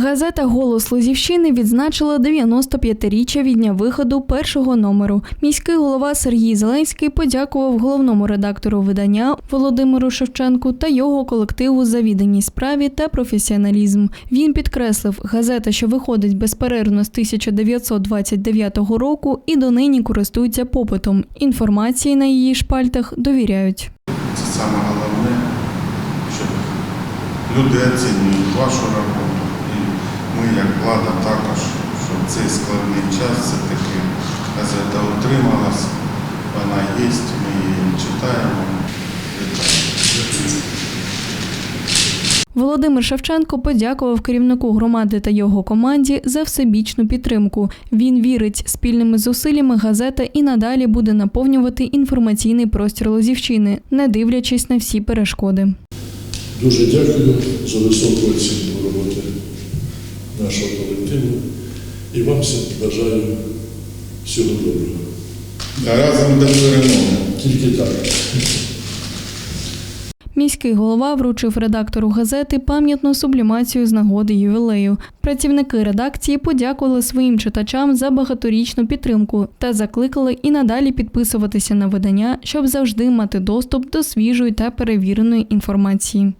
Газета Голос Лозівщини відзначила 95-річчя від дня виходу першого номеру. Міський голова Сергій Зеленський подякував головному редактору видання Володимиру Шевченку та його колективу за відданість справі та професіоналізм. Він підкреслив, газета, що виходить безперервно з 1929 року і донині користується попитом. Інформації на її шпальтах довіряють. Це саме головне, щоб люди оцінюють вашу роботу. Влада, також, що в цей складний час все-таки газета утрималась, вона є, ми її читаємо. Володимир Шевченко подякував керівнику громади та його команді за всебічну підтримку. Він вірить, спільними зусиллями газета і надалі буде наповнювати інформаційний простір Лозівщини, не дивлячись на всі перешкоди. Дуже дякую за високу оцінку роботи нашого колективу і вам всім бажаю всього доброго. А разом до перемоги. Тільки так. Міський голова вручив редактору газети пам'ятну сублімацію з нагоди ювілею. Працівники редакції подякували своїм читачам за багаторічну підтримку та закликали і надалі підписуватися на видання, щоб завжди мати доступ до свіжої та перевіреної інформації.